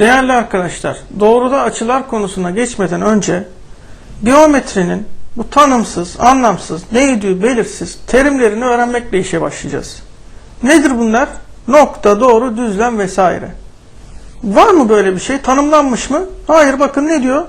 Değerli arkadaşlar, doğruda açılar konusuna geçmeden önce geometrinin bu tanımsız, anlamsız, neydi belirsiz terimlerini öğrenmekle işe başlayacağız. Nedir bunlar? Nokta, doğru, düzlem vesaire. Var mı böyle bir şey? Tanımlanmış mı? Hayır bakın ne diyor?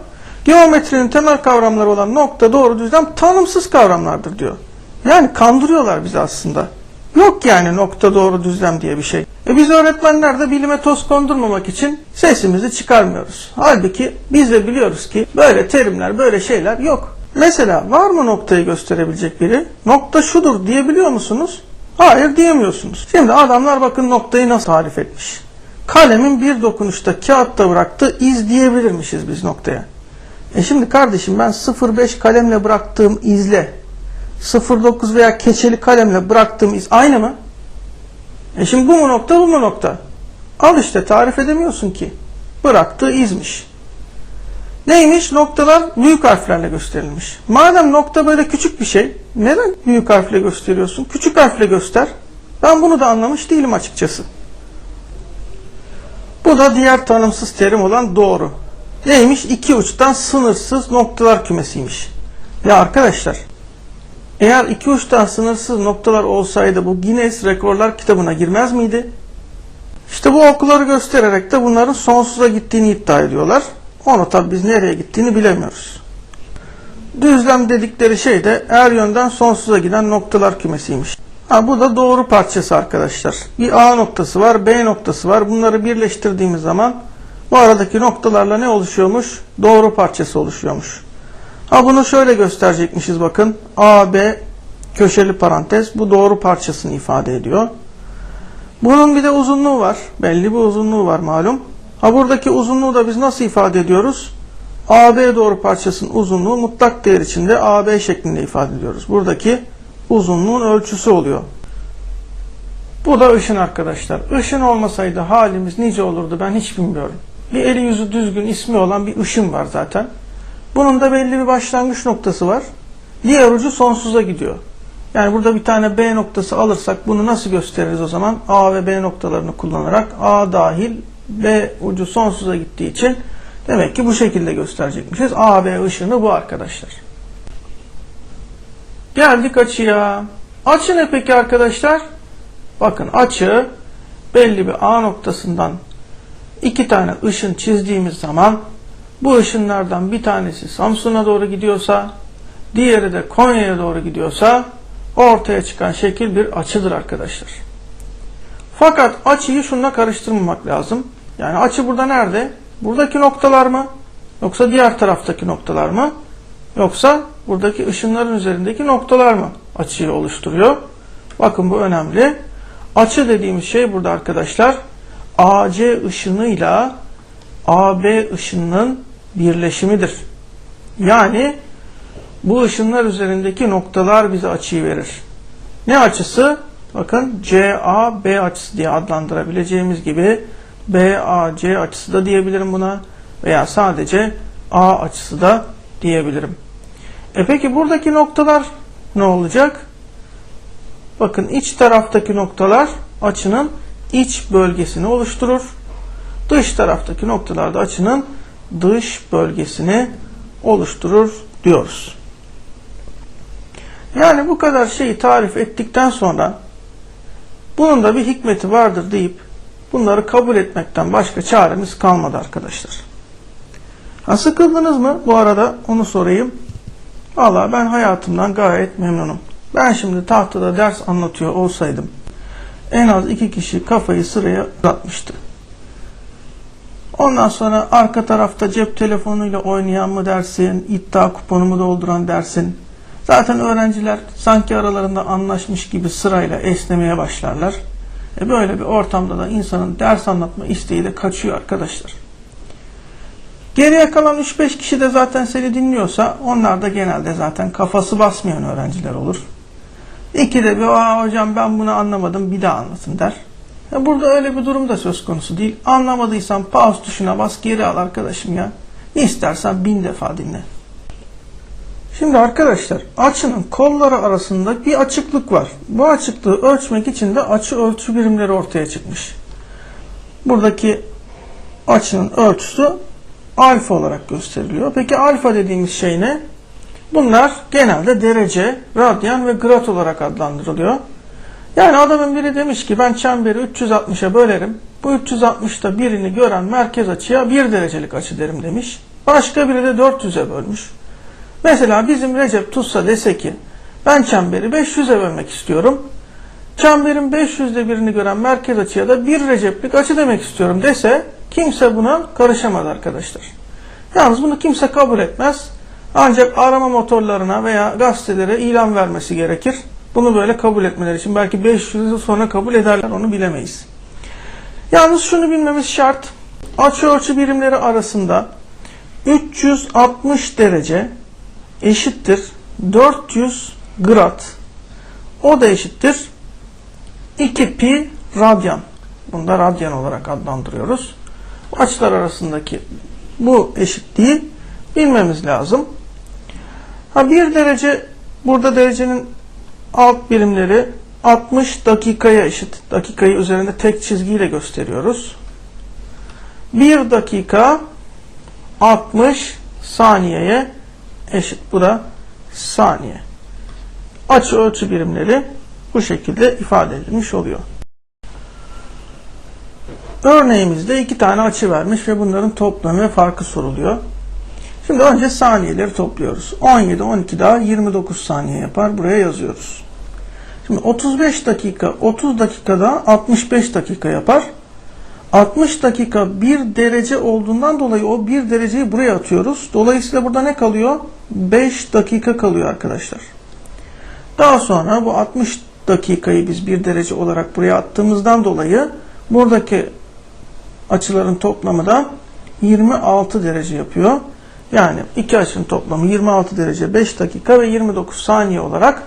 Geometrinin temel kavramları olan nokta, doğru, düzlem tanımsız kavramlardır diyor. Yani kandırıyorlar bizi aslında. Yok yani nokta, doğru, düzlem diye bir şey. E biz öğretmenler de bilime toz kondurmamak için sesimizi çıkarmıyoruz. Halbuki biz de biliyoruz ki böyle terimler, böyle şeyler yok. Mesela var mı noktayı gösterebilecek biri? Nokta şudur diyebiliyor musunuz? Hayır diyemiyorsunuz. Şimdi adamlar bakın noktayı nasıl tarif etmiş. Kalemin bir dokunuşta kağıtta bıraktığı iz diyebilirmişiz biz noktaya. E şimdi kardeşim ben 0.5 kalemle bıraktığım izle 0.9 veya keçeli kalemle bıraktığım iz aynı mı? E şimdi bu mu nokta bu mu nokta? Al işte tarif edemiyorsun ki. Bıraktığı izmiş. Neymiş? Noktalar büyük harflerle gösterilmiş. Madem nokta böyle küçük bir şey, neden büyük harfle gösteriyorsun? Küçük harfle göster. Ben bunu da anlamış değilim açıkçası. Bu da diğer tanımsız terim olan doğru. Neymiş? İki uçtan sınırsız noktalar kümesiymiş. Ya arkadaşlar, eğer iki uçtan sınırsız noktalar olsaydı bu Guinness Rekorlar kitabına girmez miydi? İşte bu okları göstererek de bunların sonsuza gittiğini iddia ediyorlar. Onu tabi biz nereye gittiğini bilemiyoruz. Düzlem dedikleri şey de her yönden sonsuza giden noktalar kümesiymiş. Ha, bu da doğru parçası arkadaşlar. Bir A noktası var, B noktası var. Bunları birleştirdiğimiz zaman bu aradaki noktalarla ne oluşuyormuş? Doğru parçası oluşuyormuş. Ha bunu şöyle gösterecekmişiz bakın. A, B köşeli parantez. Bu doğru parçasını ifade ediyor. Bunun bir de uzunluğu var. Belli bir uzunluğu var malum. Ha buradaki uzunluğu da biz nasıl ifade ediyoruz? AB doğru parçasının uzunluğu mutlak değer içinde AB şeklinde ifade ediyoruz. Buradaki uzunluğun ölçüsü oluyor. Bu da ışın arkadaşlar. Işın olmasaydı halimiz nice olurdu ben hiç bilmiyorum. Bir eli yüzü düzgün ismi olan bir ışın var zaten. Bunun da belli bir başlangıç noktası var. Diğer ucu sonsuza gidiyor. Yani burada bir tane B noktası alırsak bunu nasıl gösteririz o zaman? A ve B noktalarını kullanarak A dahil B ucu sonsuza gittiği için demek ki bu şekilde gösterecekmişiz. A, B ışını bu arkadaşlar. Geldik açıya. Açı ne peki arkadaşlar? Bakın açı belli bir A noktasından iki tane ışın çizdiğimiz zaman bu ışınlardan bir tanesi Samsun'a doğru gidiyorsa diğeri de Konya'ya doğru gidiyorsa ortaya çıkan şekil bir açıdır arkadaşlar. Fakat açıyı şununla karıştırmamak lazım. Yani açı burada nerede? Buradaki noktalar mı? Yoksa diğer taraftaki noktalar mı? Yoksa buradaki ışınların üzerindeki noktalar mı açıyı oluşturuyor? Bakın bu önemli. Açı dediğimiz şey burada arkadaşlar AC ışınıyla AB ışınının birleşimidir. Yani bu ışınlar üzerindeki noktalar bize açıyı verir. Ne açısı? Bakın CAB açısı diye adlandırabileceğimiz gibi BAC açısı da diyebilirim buna veya sadece A açısı da diyebilirim. E peki buradaki noktalar ne olacak? Bakın iç taraftaki noktalar açının iç bölgesini oluşturur. Dış taraftaki noktalar da açının dış bölgesini oluşturur diyoruz. Yani bu kadar şeyi tarif ettikten sonra bunun da bir hikmeti vardır deyip bunları kabul etmekten başka çaremiz kalmadı arkadaşlar. Ha, sıkıldınız mı? Bu arada onu sorayım. Valla ben hayatımdan gayet memnunum. Ben şimdi tahtada ders anlatıyor olsaydım en az iki kişi kafayı sıraya uzatmıştı. Ondan sonra arka tarafta cep telefonuyla oynayan mı dersin, iddia kuponumu dolduran dersin. Zaten öğrenciler sanki aralarında anlaşmış gibi sırayla esnemeye başlarlar. E böyle bir ortamda da insanın ders anlatma isteği de kaçıyor arkadaşlar. Geriye kalan 3-5 kişi de zaten seni dinliyorsa onlar da genelde zaten kafası basmayan öğrenciler olur. İki de bir Aa, hocam ben bunu anlamadım bir daha anlatın der. Burada öyle bir durum da söz konusu değil. Anlamadıysan pause tuşuna bas geri al arkadaşım ya. Ne istersen bin defa dinle. Şimdi arkadaşlar açının kolları arasında bir açıklık var. Bu açıklığı ölçmek için de açı ölçü birimleri ortaya çıkmış. Buradaki açının ölçüsü alfa olarak gösteriliyor. Peki alfa dediğimiz şey ne? Bunlar genelde derece, radyan ve grad olarak adlandırılıyor. Yani adamın biri demiş ki ben çemberi 360'a bölerim. Bu 360'ta birini gören merkez açıya 1 derecelik açı derim demiş. Başka biri de 400'e bölmüş. Mesela bizim Recep tutsa dese ki ben çemberi 500'e bölmek istiyorum. Çemberin 500'de birini gören merkez açıya da 1 Recep'lik açı demek istiyorum dese kimse buna karışamaz arkadaşlar. Yalnız bunu kimse kabul etmez. Ancak arama motorlarına veya gazetelere ilan vermesi gerekir. Bunu böyle kabul etmeleri için belki 500 yıl sonra kabul ederler onu bilemeyiz. Yalnız şunu bilmemiz şart. Açı ölçü birimleri arasında 360 derece eşittir 400 grad. O da eşittir 2 pi radyan. Bunu da radyan olarak adlandırıyoruz. Açılar arasındaki bu eşitliği bilmemiz lazım. Ha bir derece burada derecenin alt birimleri 60 dakikaya eşit. Dakikayı üzerinde tek çizgiyle gösteriyoruz. 1 dakika 60 saniyeye eşit. Bu da saniye. Açı ölçü birimleri bu şekilde ifade edilmiş oluyor. Örneğimizde iki tane açı vermiş ve bunların toplamı ve farkı soruluyor. Şimdi önce saniyeleri topluyoruz. 17, 12 daha 29 saniye yapar. Buraya yazıyoruz. Şimdi 35 dakika, 30 dakikada 65 dakika yapar. 60 dakika 1 derece olduğundan dolayı o 1 dereceyi buraya atıyoruz. Dolayısıyla burada ne kalıyor? 5 dakika kalıyor arkadaşlar. Daha sonra bu 60 dakikayı biz 1 derece olarak buraya attığımızdan dolayı buradaki açıların toplamı da 26 derece yapıyor. Yani iki açının toplamı 26 derece 5 dakika ve 29 saniye olarak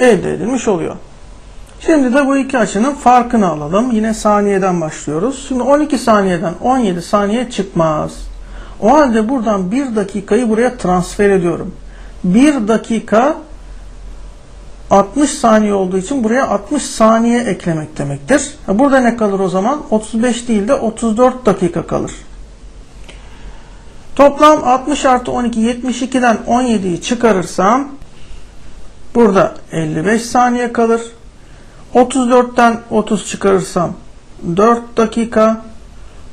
elde edilmiş oluyor. Şimdi de bu iki açının farkını alalım. Yine saniyeden başlıyoruz. Şimdi 12 saniyeden 17 saniye çıkmaz. O halde buradan 1 dakikayı buraya transfer ediyorum. 1 dakika 60 saniye olduğu için buraya 60 saniye eklemek demektir. Burada ne kalır o zaman? 35 değil de 34 dakika kalır. Toplam 60 artı 12 72'den 17'yi çıkarırsam burada 55 saniye kalır. 34'ten 30 çıkarırsam 4 dakika.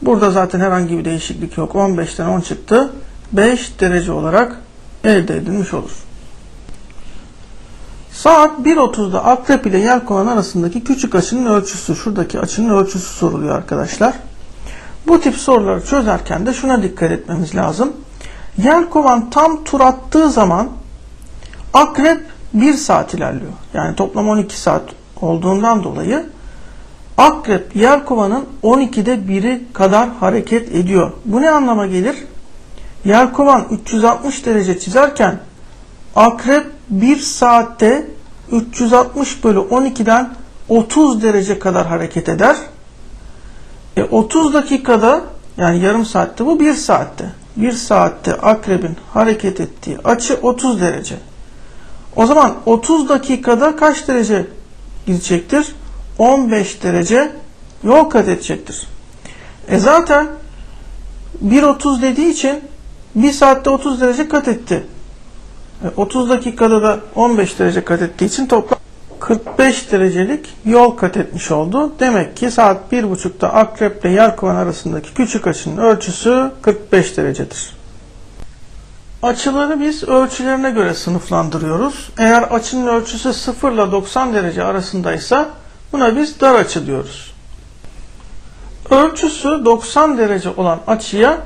Burada zaten herhangi bir değişiklik yok. 15'ten 10 çıktı. 5 derece olarak elde edilmiş olur. Saat 1.30'da akrep ile yelkovan arasındaki küçük açının ölçüsü, şuradaki açının ölçüsü soruluyor arkadaşlar. Bu tip soruları çözerken de şuna dikkat etmemiz lazım. Yelkovan tam tur attığı zaman akrep 1 saat ilerliyor. Yani toplam 12 saat olduğundan dolayı akrep yelkovanın 12'de 1'i kadar hareket ediyor. Bu ne anlama gelir? Yelkovan 360 derece çizerken akrep 1 saatte 360 bölü 12'den 30 derece kadar hareket eder. E 30 dakikada yani yarım saatte bu 1 saatte. 1 saatte akrebin hareket ettiği açı 30 derece. O zaman 30 dakikada kaç derece gidecektir? 15 derece yol kat edecektir. E zaten 1.30 dediği için 1 saatte 30 derece kat etti. 30 dakikada da 15 derece kat ettiği için toplam 45 derecelik yol kat etmiş oldu. Demek ki saat 1.30'da akrep ile yelkovan arasındaki küçük açının ölçüsü 45 derecedir. Açıları biz ölçülerine göre sınıflandırıyoruz. Eğer açının ölçüsü 0 ile 90 derece arasındaysa buna biz dar açı diyoruz. Ölçüsü 90 derece olan açıya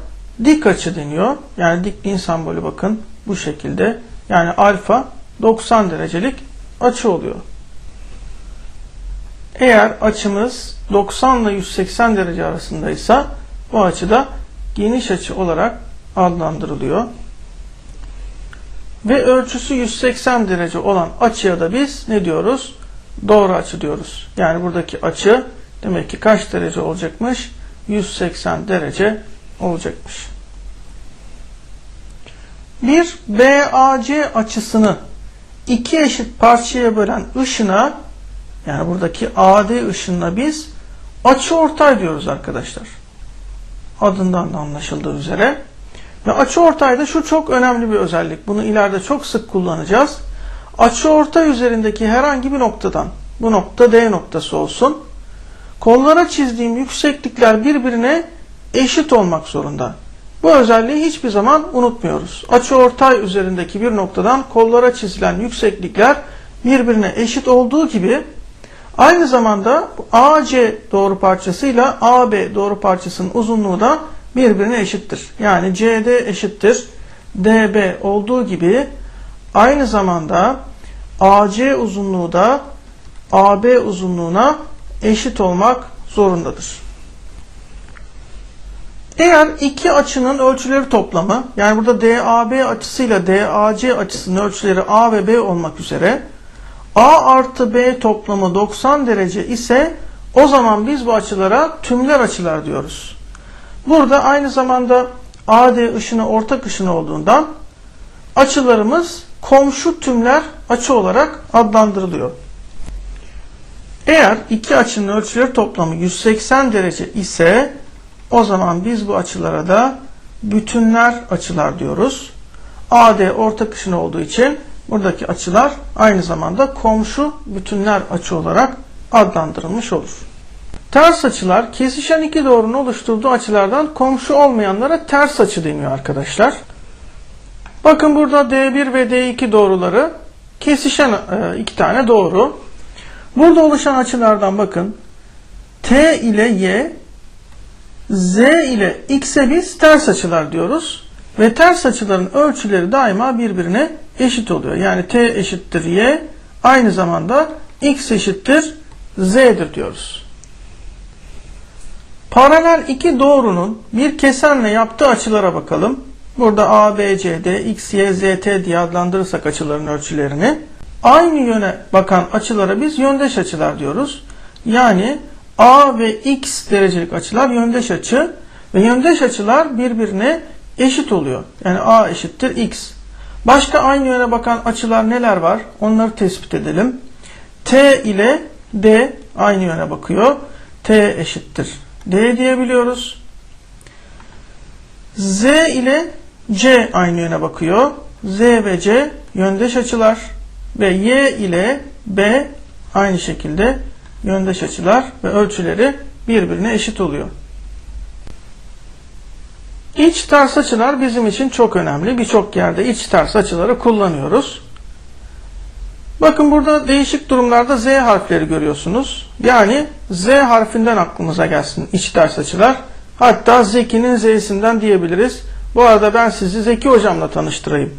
dik açı deniyor. Yani dikliğin sembolü bakın bu şekilde. Yani alfa 90 derecelik açı oluyor. Eğer açımız 90 ile 180 derece arasındaysa bu açıda geniş açı olarak adlandırılıyor. Ve ölçüsü 180 derece olan açıya da biz ne diyoruz? Doğru açı diyoruz. Yani buradaki açı demek ki kaç derece olacakmış? 180 derece olacakmış. Bir BAC açısını iki eşit parçaya bölen ışına yani buradaki AD ışınına biz açı ortay diyoruz arkadaşlar. adından da anlaşıldığı üzere. Ve açıortayda şu çok önemli bir özellik. Bunu ileride çok sık kullanacağız. Açıortay üzerindeki herhangi bir noktadan, bu nokta D noktası olsun, kollara çizdiğim yükseklikler birbirine eşit olmak zorunda. Bu özelliği hiçbir zaman unutmuyoruz. Açıortay üzerindeki bir noktadan kollara çizilen yükseklikler birbirine eşit olduğu gibi aynı zamanda AC doğru parçasıyla AB doğru parçasının uzunluğu da birbirine eşittir. Yani CD eşittir DB olduğu gibi aynı zamanda AC uzunluğu da AB uzunluğuna eşit olmak zorundadır. Eğer iki açının ölçüleri toplamı, yani burada DAB açısıyla DAC açısının ölçüleri A ve B olmak üzere A artı B toplamı 90 derece ise o zaman biz bu açılara tümler açılar diyoruz. Burada aynı zamanda AD ışını ortak ışını olduğundan açılarımız komşu tümler açı olarak adlandırılıyor. Eğer iki açının ölçüleri toplamı 180 derece ise o zaman biz bu açılara da bütünler açılar diyoruz. AD ortak ışın olduğu için buradaki açılar aynı zamanda komşu bütünler açı olarak adlandırılmış olur. Ters açılar kesişen iki doğrunun oluşturduğu açılardan komşu olmayanlara ters açı deniyor arkadaşlar. Bakın burada D1 ve D2 doğruları kesişen e, iki tane doğru. Burada oluşan açılardan bakın T ile Y, Z ile X'e biz ters açılar diyoruz. Ve ters açıların ölçüleri daima birbirine eşit oluyor. Yani T eşittir Y, aynı zamanda X eşittir Z'dir diyoruz. Paralel iki doğrunun bir kesenle yaptığı açılara bakalım. Burada A, B, C, D, X, Y, Z, T diye adlandırırsak açıların ölçülerini aynı yöne bakan açılara biz yöndeş açılar diyoruz. Yani A ve X derecelik açılar yöndeş açı ve yöndeş açılar birbirine eşit oluyor. Yani A eşittir X. Başka aynı yöne bakan açılar neler var? Onları tespit edelim. T ile D aynı yöne bakıyor. T eşittir D diyebiliyoruz. Z ile C aynı yöne bakıyor. Z ve C yöndeş açılar ve Y ile B aynı şekilde yöndeş açılar ve ölçüleri birbirine eşit oluyor. İç ters açılar bizim için çok önemli. Birçok yerde iç ters açıları kullanıyoruz. Bakın burada değişik durumlarda Z harfleri görüyorsunuz. Yani Z harfinden aklımıza gelsin iç ters açılar. Hatta Zeki'nin Z'sinden diyebiliriz. Bu arada ben sizi Zeki hocamla tanıştırayım.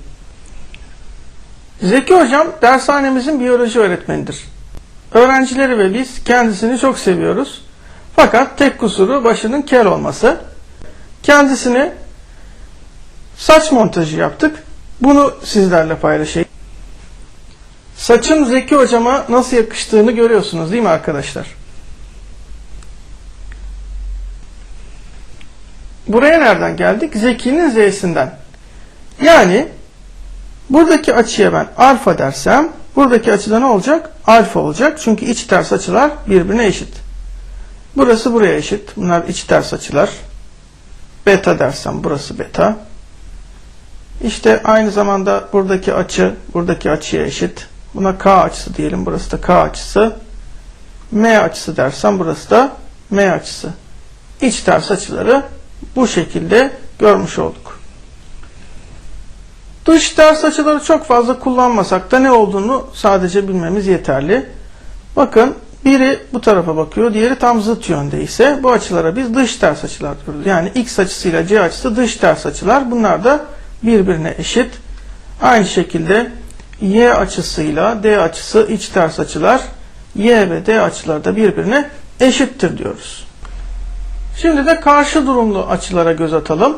Zeki hocam dershanemizin biyoloji öğretmenidir. Öğrencileri ve biz kendisini çok seviyoruz. Fakat tek kusuru başının kel olması. Kendisine saç montajı yaptık. Bunu sizlerle paylaşayım. Saçın Zeki hocama nasıl yakıştığını görüyorsunuz değil mi arkadaşlar? Buraya nereden geldik? Zeki'nin Z'sinden. Yani buradaki açıya ben alfa dersem buradaki açıda ne olacak? Alfa olacak. Çünkü iç ters açılar birbirine eşit. Burası buraya eşit. Bunlar iç ters açılar. Beta dersem burası beta. İşte aynı zamanda buradaki açı buradaki açıya eşit. Buna K açısı diyelim. Burası da K açısı. M açısı dersem burası da M açısı. İç ters açıları bu şekilde görmüş olduk. Dış ters açıları çok fazla kullanmasak da ne olduğunu sadece bilmemiz yeterli. Bakın biri bu tarafa bakıyor, diğeri tam zıt yönde ise bu açılara biz dış ters açılar diyoruz. Yani x açısıyla c açısı dış ters açılar. Bunlar da birbirine eşit. Aynı şekilde y açısıyla d açısı iç ters açılar. y ve d açıları da birbirine eşittir diyoruz. Şimdi de karşı durumlu açılara göz atalım.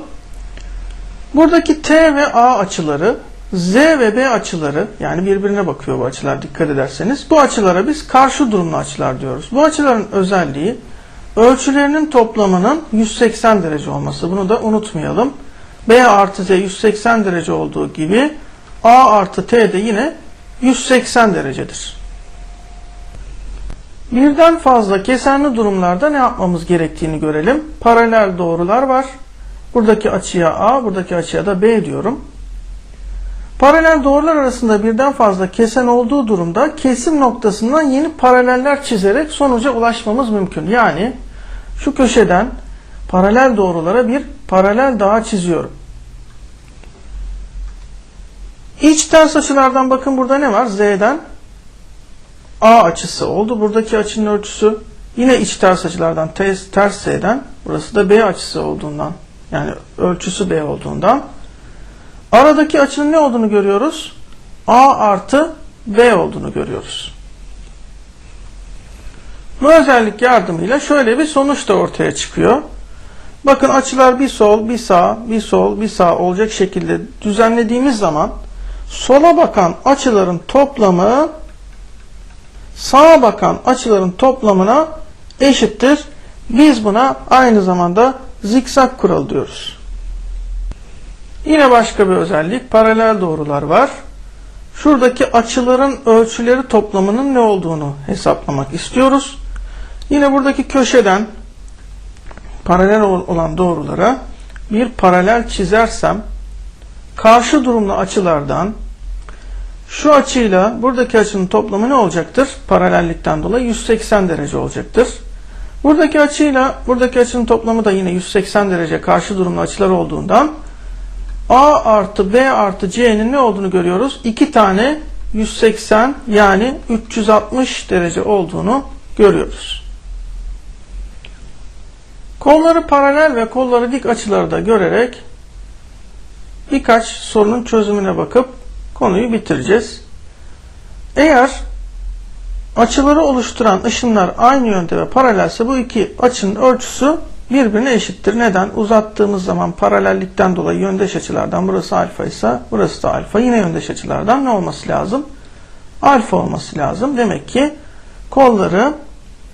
Buradaki T ve A açıları, Z ve B açıları yani birbirine bakıyor bu açılar dikkat ederseniz. Bu açılara biz karşı durumlu açılar diyoruz. Bu açıların özelliği ölçülerinin toplamının 180 derece olması. Bunu da unutmayalım. B artı Z 180 derece olduğu gibi A artı T de yine 180 derecedir. Birden fazla kesenli durumlarda ne yapmamız gerektiğini görelim. Paralel doğrular var. Buradaki açıya A, buradaki açıya da B diyorum. Paralel doğrular arasında birden fazla kesen olduğu durumda kesim noktasından yeni paraleller çizerek sonuca ulaşmamız mümkün. Yani şu köşeden paralel doğrulara bir paralel daha çiziyorum. İç ters açılardan bakın burada ne var? Z'den A açısı oldu. Buradaki açının ölçüsü yine iç ters açılardan ters, ters Z'den burası da B açısı olduğundan yani ölçüsü B olduğundan aradaki açının ne olduğunu görüyoruz? A artı B olduğunu görüyoruz. Bu özellik yardımıyla şöyle bir sonuç da ortaya çıkıyor. Bakın açılar bir sol, bir sağ, bir sol, bir sağ olacak şekilde düzenlediğimiz zaman sola bakan açıların toplamı sağa bakan açıların toplamına eşittir. Biz buna aynı zamanda zikzak kuralı diyoruz. Yine başka bir özellik paralel doğrular var. Şuradaki açıların ölçüleri toplamının ne olduğunu hesaplamak istiyoruz. Yine buradaki köşeden paralel olan doğrulara bir paralel çizersem karşı durumlu açılardan şu açıyla buradaki açının toplamı ne olacaktır? Paralellikten dolayı 180 derece olacaktır. Buradaki açıyla buradaki açının toplamı da yine 180 derece karşı durumlu açılar olduğundan A artı B artı C'nin ne olduğunu görüyoruz? İki tane 180 yani 360 derece olduğunu görüyoruz. Kolları paralel ve kolları dik açıları da görerek birkaç sorunun çözümüne bakıp konuyu bitireceğiz. Eğer açıları oluşturan ışınlar aynı yönde ve paralelse bu iki açının ölçüsü birbirine eşittir. Neden? Uzattığımız zaman paralellikten dolayı yöndeş açılardan burası alfa ise burası da alfa. Yine yöndeş açılardan ne olması lazım? Alfa olması lazım. Demek ki kolları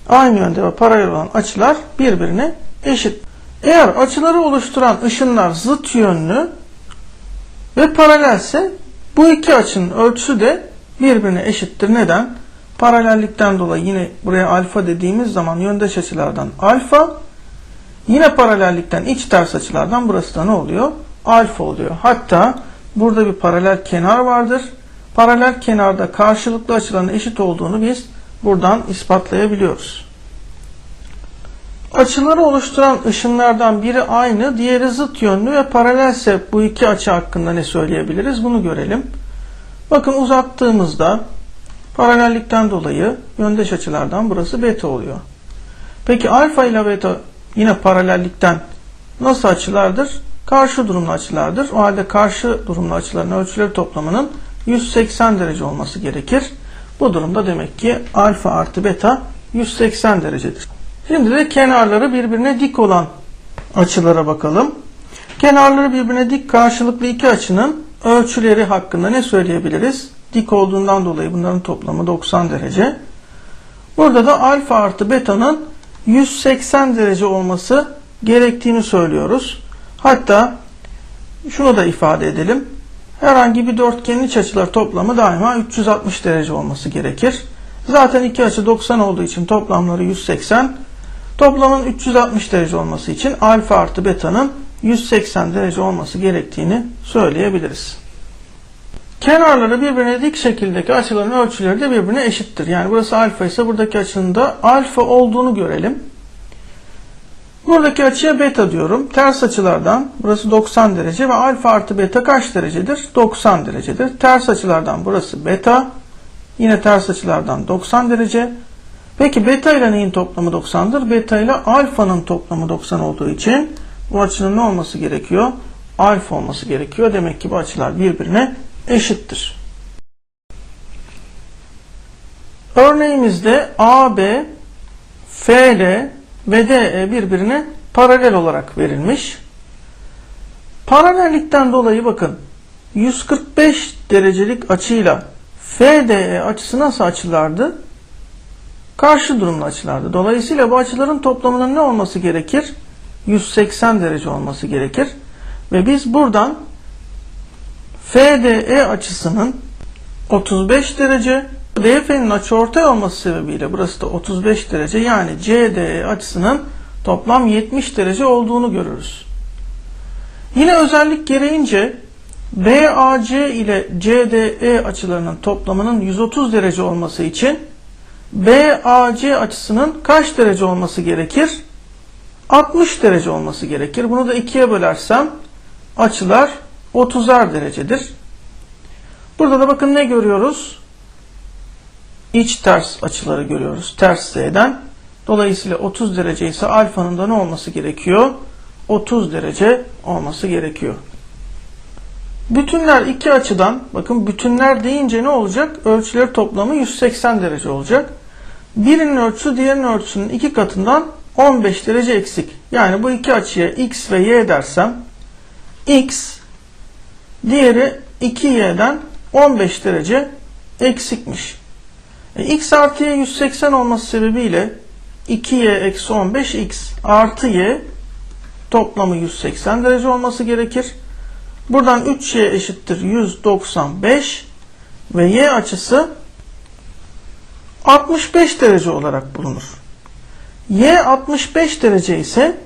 aynı yönde ve paralel olan açılar birbirine eşit. Eğer açıları oluşturan ışınlar zıt yönlü ve paralelse bu iki açının ölçüsü de birbirine eşittir. Neden? Paralellikten dolayı yine buraya alfa dediğimiz zaman yöndeş açılardan alfa, yine paralellikten iç ters açılardan burası da ne oluyor? Alfa oluyor. Hatta burada bir paralel kenar vardır. Paralel kenarda karşılıklı açıların eşit olduğunu biz buradan ispatlayabiliyoruz. Açıları oluşturan ışınlardan biri aynı, diğeri zıt yönlü ve paralelse bu iki açı hakkında ne söyleyebiliriz? Bunu görelim. Bakın uzattığımızda paralellikten dolayı yöndeş açılardan burası beta oluyor. Peki alfa ile beta yine paralellikten nasıl açılardır? Karşı durumlu açılardır. O halde karşı durumlu açıların ölçüleri toplamının 180 derece olması gerekir. Bu durumda demek ki alfa artı beta 180 derecedir. Şimdi de kenarları birbirine dik olan açılara bakalım. Kenarları birbirine dik karşılıklı iki açının ölçüleri hakkında ne söyleyebiliriz? Dik olduğundan dolayı bunların toplamı 90 derece. Burada da alfa artı beta'nın 180 derece olması gerektiğini söylüyoruz. Hatta şunu da ifade edelim. Herhangi bir dörtgenin iç açılar toplamı daima 360 derece olması gerekir. Zaten iki açı 90 olduğu için toplamları 180. Toplamın 360 derece olması için alfa artı beta'nın 180 derece olması gerektiğini söyleyebiliriz. Kenarları birbirine dik şekildeki açıların ölçüleri de birbirine eşittir. Yani burası alfa ise buradaki açının da alfa olduğunu görelim. Buradaki açıya beta diyorum. Ters açılardan burası 90 derece ve alfa artı beta kaç derecedir? 90 derecedir. Ters açılardan burası beta. Yine ters açılardan 90 derece. Peki beta ile neyin toplamı 90'dır? Beta ile alfanın toplamı 90 olduğu için bu açının ne olması gerekiyor? Alfa olması gerekiyor. Demek ki bu açılar birbirine eşittir. Örneğimizde AB, FL ve DE birbirine paralel olarak verilmiş. Paralellikten dolayı bakın 145 derecelik açıyla FDE açısı nasıl açılardı? Karşı durumlu açılardı. Dolayısıyla bu açıların toplamının ne olması gerekir? 180 derece olması gerekir. Ve biz buradan FDE açısının 35 derece DF'nin açıortay olması sebebiyle burası da 35 derece yani CDE açısının toplam 70 derece olduğunu görürüz. Yine özellik gereğince BAC ile CDE açılarının toplamının 130 derece olması için BAC açısının kaç derece olması gerekir? 60 derece olması gerekir. Bunu da ikiye bölersem açılar 30'ar derecedir. Burada da bakın ne görüyoruz? İç ters açıları görüyoruz. Ters Z'den. Dolayısıyla 30 derece ise alfanın da ne olması gerekiyor? 30 derece olması gerekiyor. Bütünler iki açıdan, bakın bütünler deyince ne olacak? Ölçüleri toplamı 180 derece olacak. Birinin ölçüsü diğerinin ölçüsünün iki katından 15 derece eksik. Yani bu iki açıya x ve y dersem x diğeri 2y'den 15 derece eksikmiş. E, x artı y 180 olması sebebiyle 2y eksi 15 x artı y toplamı 180 derece olması gerekir. Buradan 3y eşittir 195 ve y açısı 65 derece olarak bulunur. Y 65 derece ise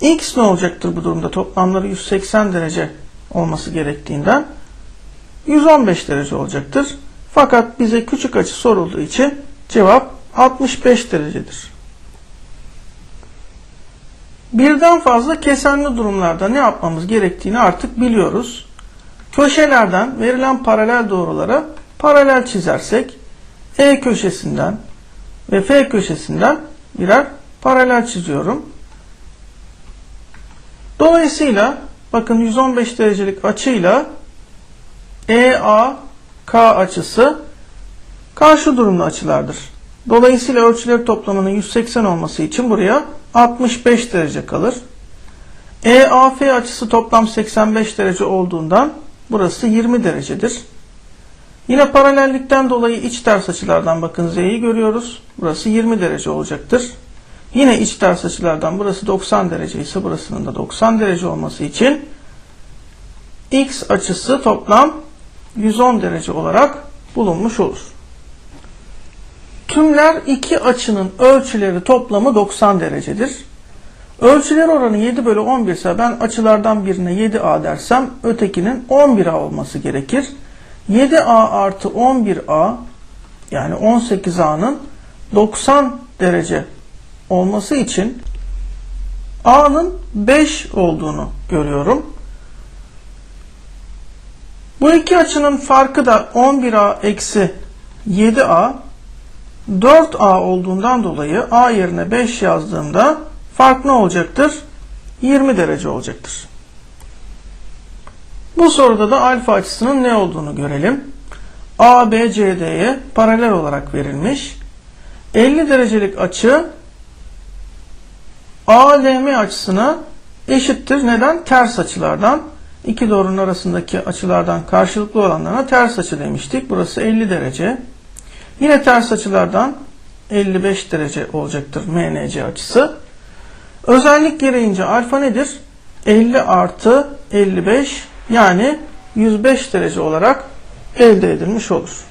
x ne olacaktır bu durumda? Toplamları 180 derece olması gerektiğinden 115 derece olacaktır. Fakat bize küçük açı sorulduğu için cevap 65 derecedir. Birden fazla kesenli durumlarda ne yapmamız gerektiğini artık biliyoruz. Köşelerden verilen paralel doğrulara paralel çizersek E köşesinden ve F köşesinden birer paralel çiziyorum. Dolayısıyla bakın 115 derecelik açıyla EAK açısı karşı durumlu açılardır. Dolayısıyla ölçüleri toplamının 180 olması için buraya 65 derece kalır. EAF açısı toplam 85 derece olduğundan burası 20 derecedir. Yine paralellikten dolayı iç ters açılardan bakın Z'yi görüyoruz. Burası 20 derece olacaktır. Yine iç ters açılardan burası 90 derece ise burasının da 90 derece olması için X açısı toplam 110 derece olarak bulunmuş olur. Tümler iki açının ölçüleri toplamı 90 derecedir. Ölçüler oranı 7 bölü 11 ise ben açılardan birine 7A dersem ötekinin 11A olması gerekir. 7A artı 11A yani 18A'nın 90 derece olması için A'nın 5 olduğunu görüyorum. Bu iki açının farkı da 11A eksi 7A 4A olduğundan dolayı A yerine 5 yazdığımda fark ne olacaktır? 20 derece olacaktır. Bu soruda da alfa açısının ne olduğunu görelim. ABCD'ye paralel olarak verilmiş. 50 derecelik açı ALM açısına eşittir. Neden? Ters açılardan. İki doğrunun arasındaki açılardan karşılıklı olanlarına ters açı demiştik. Burası 50 derece. Yine ters açılardan 55 derece olacaktır MNC açısı. Özellik gereğince alfa nedir? 50 artı 55 yani 105 derece olarak elde edilmiş olur.